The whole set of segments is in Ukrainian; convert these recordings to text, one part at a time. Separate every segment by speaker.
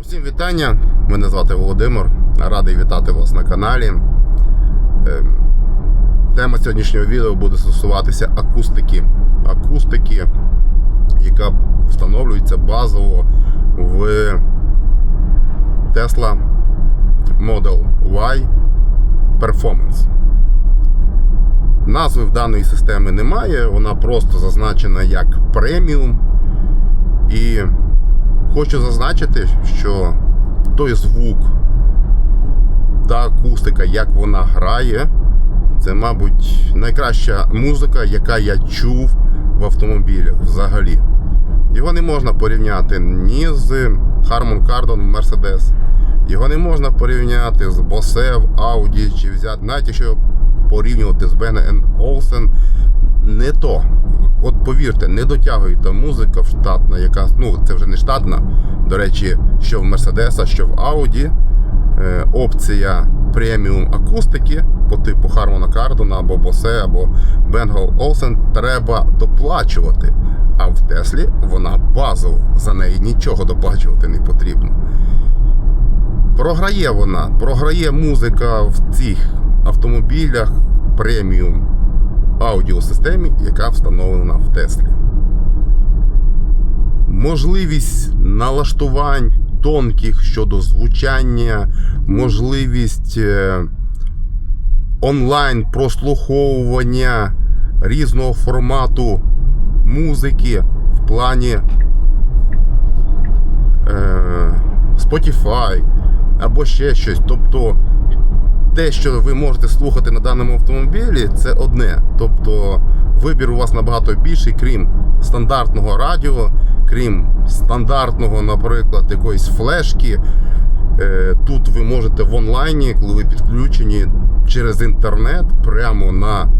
Speaker 1: Усім вітання! Мене звати Володимир. Радий вітати вас на каналі. Ем, Тема сьогоднішнього відео буде стосуватися акустики. Акустики, яка встановлюється базово в Tesla Model Y Performance. Назви в даної системи немає, вона просто зазначена як преміум. І Хочу зазначити, що той звук та акустика, як вона грає, це, мабуть, найкраща музика, яка я чув в автомобілях взагалі. Його не можна порівняти ні з Harman Kardon в Mercedes, його не можна порівняти з Bose в Audi чи взяти, навіть якщо порівнювати з Bang Olufsen, не то. От повірте, не дотягує та музика в штатна, яка ну це вже не штатна. До речі, що в Мерседеса, що в Ауді. Е, опція преміум акустики по типу Harman Kardon або Bose, або Bang Olufsen треба доплачувати. А в Теслі вона базова, за неї нічого доплачувати не потрібно. Програє вона, програє музика в цих автомобілях преміум аудіосистемі, яка встановлена в Теслі. Можливість налаштувань тонких щодо звучання, можливість е, онлайн прослуховування різного формату музики в плані е, Spotify або ще щось. Тобто те, що ви можете слухати на даному автомобілі, це одне. Тобто вибір у вас набагато більший, крім стандартного радіо, крім стандартного, наприклад, якоїсь флешки. Е, Тут ви можете в онлайні, коли ви підключені через інтернет, прямо на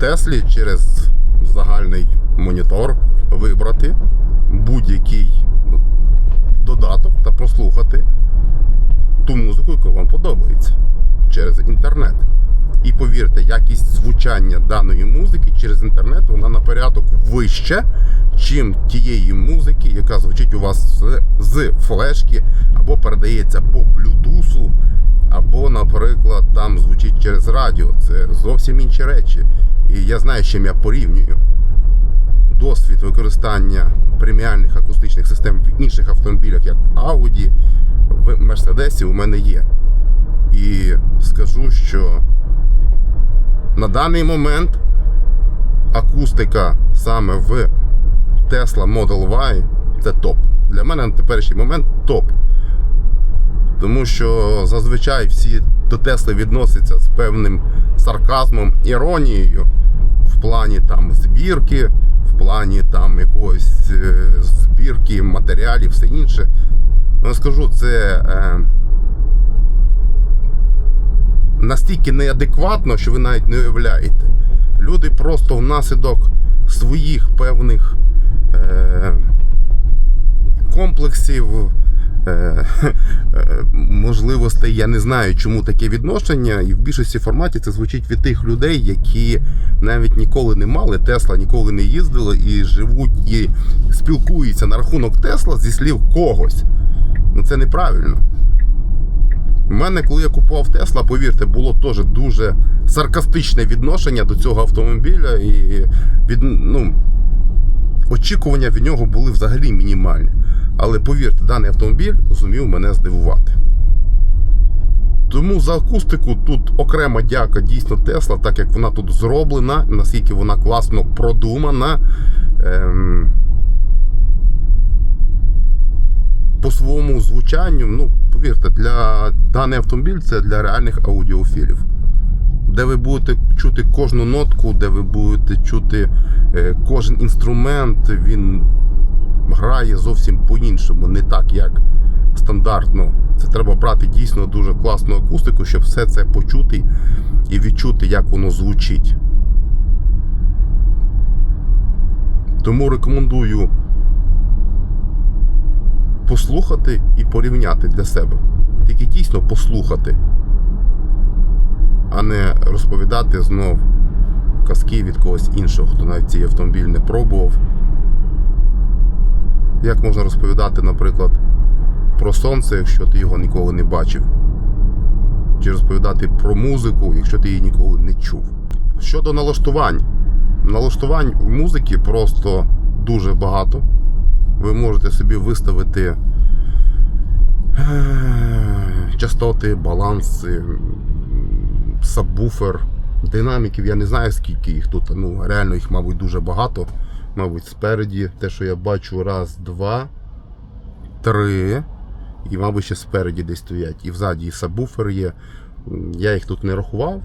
Speaker 1: Теслі через загальний монітор вибрати будь-який додаток та прослухати ту музику, яка вам подобається через інтернет. І якість звучання даної музики через інтернет вона на порядок вища, чим тієї музики, яка звучить у вас з, з флешки, або передається по блютусу, або, наприклад, там звучить через радіо. Це зовсім інші речі. І я знаю, з чим я порівнюю. Досвід використання преміальних акустичних систем в інших автомобілях, як Audi, в Мерседесі у мене є. І скажу, що на даний момент акустика саме в Tesla Model Y це топ. Для мене на теперішній момент топ. Тому що зазвичай всі до Тесли відносяться з певним сарказмом, іронією в плані там збірки, в плані там якогось е, збірки матеріалів, все інше. Ну, я скажу, це е, настільки неадекватно, що ви навіть не уявляєте. Люди просто внаслідок своїх певних е, комплексів, е, е, можливостей, я не знаю, чому таке відношення, і в більшості форматів це звучить від тих людей, які навіть ніколи не мали Тесла, ніколи не їздили і живуть і спілкуються на рахунок Тесла зі слів когось. Ну це неправильно. У мене, коли я купував Тесла, повірте, було теж дуже саркастичне відношення до цього автомобіля, і від, ну, очікування від нього були взагалі мінімальні. Але повірте, даний автомобіль зумів мене здивувати. Тому за акустику тут окрема дяка дійсно Тесла, так як вона тут зроблена, наскільки вона класно продумана. Ем, по своєму звучанню, ну, повірте, для даний автомобіль це для реальних аудіофілів. Де ви будете чути кожну нотку, де ви будете чути е, кожен інструмент, він грає зовсім по-іншому, не так, як стандартно. Це треба брати дійсно дуже класну акустику, щоб все це почути і відчути, як воно звучить. Тому рекомендую послухати і порівняти для себе. Тільки дійсно послухати, а не розповідати знов казки від когось іншого, хто навіть цей автомобіль не пробував. Як можна розповідати, наприклад, про сонце, якщо ти його ніколи не бачив. Чи розповідати про музику, якщо ти її ніколи не чув. Щодо налаштувань. Налаштувань музики просто дуже багато. Ви можете собі виставити частоти, баланси, сабвуфер, динаміків. Я не знаю, скільки їх тут. Ну, реально їх, мабуть, дуже багато. Мабуть, спереді, те, що я бачу, раз, два, три. І, мабуть, ще спереді десь стоять. І взаді і сабвуфер є. Я їх тут не рахував.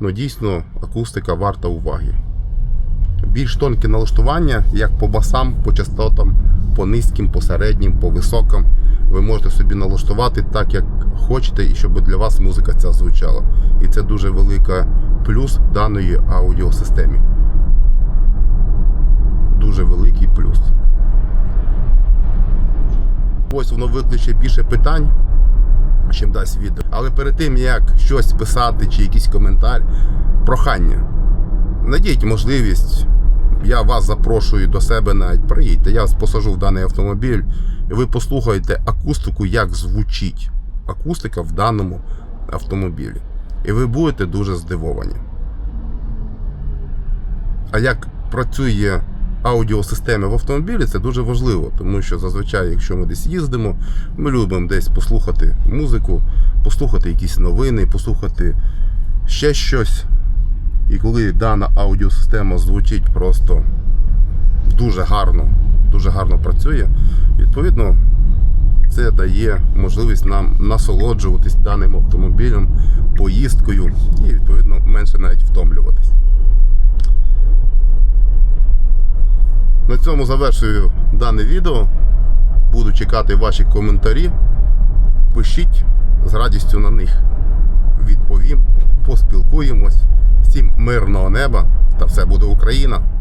Speaker 1: Ну, дійсно, акустика варта уваги. Більш тонкі налаштування, як по басам, по частотам, по низьким, по середнім, по високим. Ви можете собі налаштувати так, як хочете, і щоб для вас музика ця звучала. І це дуже велика плюс даної аудіосистемі. Дуже великий плюс. Ось воно викличе більше питань, чим дасть відео. Але перед тим як щось писати чи якийсь коментар, прохання. Надіть можливість. Я вас запрошую до себе навіть приїдьте. Я вас посажу в даний автомобіль, ви послухаєте акустику, як звучить акустика в даному автомобілі. І ви будете дуже здивовані. А як працює аудіосистема в автомобілі, це дуже важливо, тому що зазвичай, якщо ми десь їздимо, ми любимо десь послухати музику, послухати якісь новини, послухати ще щось. І коли дана аудіосистема звучить просто дуже гарно, дуже гарно працює, відповідно, це дає можливість нам насолоджуватись даним автомобілем, поїздкою і, відповідно, менше навіть втомлюватись. На цьому завершую дане відео. Буду чекати ваші коментарі. Пишіть з радістю на них. Відповім, поспілкуємось. Всім мирного неба та все буде Україна!